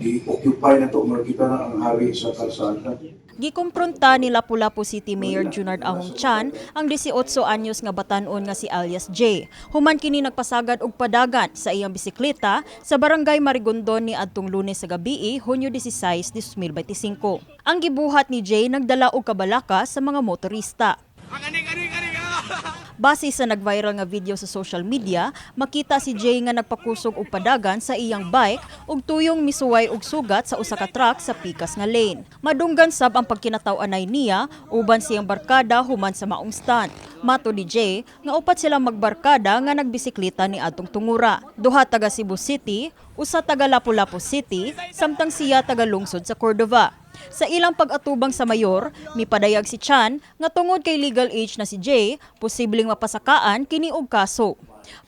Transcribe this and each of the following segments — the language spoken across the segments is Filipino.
i-occupy na to, makita na ang hari sa kalsada. Gikumpronta ni Lapu-Lapu City Mayor Junard Ahong Chan ang 18 anyos nga batanon nga si alias J. Human kini nagpasagad og padagan sa iyang bisikleta sa barangay Marigondon ni adtong Lunes sa gabii, Hunyo 16, 2025. Ang gibuhat ni J nagdala og kabalaka sa mga motorista. Base sa nag-viral nga video sa social media, makita si Jay nga nagpakusog og padagan sa iyang bike ug tuyong misuway og sugat sa usa ka truck sa pikas nga lane. Madunggan sab ang pagkinataw-anay niya uban siyang barkada human sa maong stand. Mato ni Jay nga upat sila magbarkada nga nagbisikleta ni atong tungura. Duha taga Cebu City, usa taga Lapu-Lapu City, samtang siya taga lungsod sa Cordova. Sa ilang pag-atubang sa mayor, mipadayag si Chan nga tungod kay legal age na si Jay, posibleng mapasakaan kini og kaso.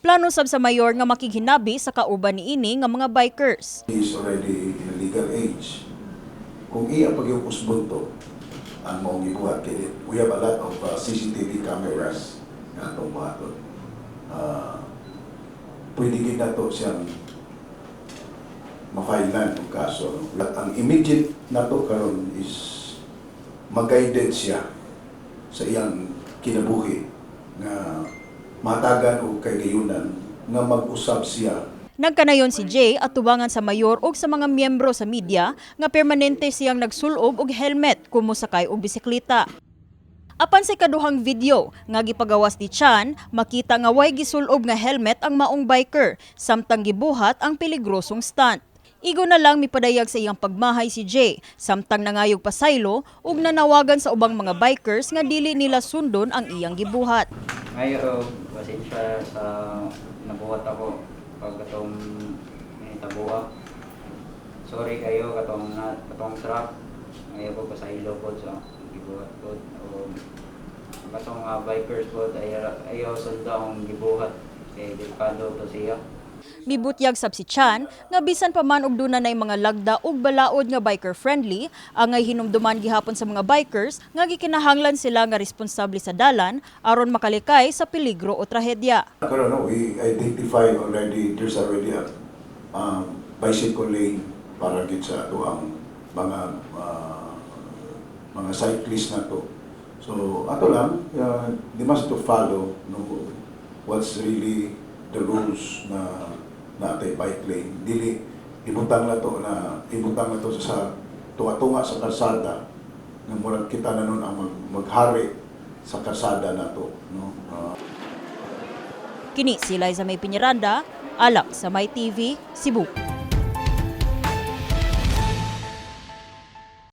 Plano sab sa mayor nga makighinabi sa kauban niini nga mga bikers. He is already in legal age. Kung iya pag yung usbunto, ang ibuhat kay we have a lot of uh, CCTV cameras nga itong buhaton. Uh, pwede gid na to siyang mafailan ng kaso. Lat- Ang immediate na to karon is mag-guided siya sa iyang kinabuhi nga matagan o kagayunan nga mag-usab siya Nagkanayon si Jay at tubangan sa mayor ug sa mga miyembro sa media nga permanente siyang nagsulob og helmet kumo sakay og bisikleta. Apan sa kaduhang video nga gipagawas ni Chan, makita nga way gisulob nga helmet ang maong biker, samtang gibuhat ang peligrosong stunt. Igo na lang mipadayag sa iyang pagmahay si Jay, samtang nangayog pasaylo ug nanawagan sa ubang mga bikers nga dili nila sundon ang iyang gibuhat. Ngayon, pasensya sa nabuhat ako pag katong tabuha. Sorry kayo katong na katong truck. Ngayon ko sa ilo po sa gibuhat po. O katong uh, bikers po ayaw ayaw sunda akong gibuhat kay delikado to siya. Mibutyag sab si Chan nga bisan pa man og duna nay mga lagda ug balaod nga biker friendly, angay hinumduman gihapon sa mga bikers nga gikinahanglan sila nga responsable sa dalan aron makalikay sa peligro o trahedya. Pero no, we identify already, there's already a um, bicycle lane para gid sa ato ang mga uh, mga cyclist na to. So ato lang, uh, they must to follow no, what's really the rules na na atay bike lane. Dili ibutang na to na ibutang na to sa tunga-tunga sa kalsada nga murag kita na nun ang mag, maghari sa kalsada na to. No? Uh, Kini si Liza May Piñaranda, alak sa May TV, Cebu.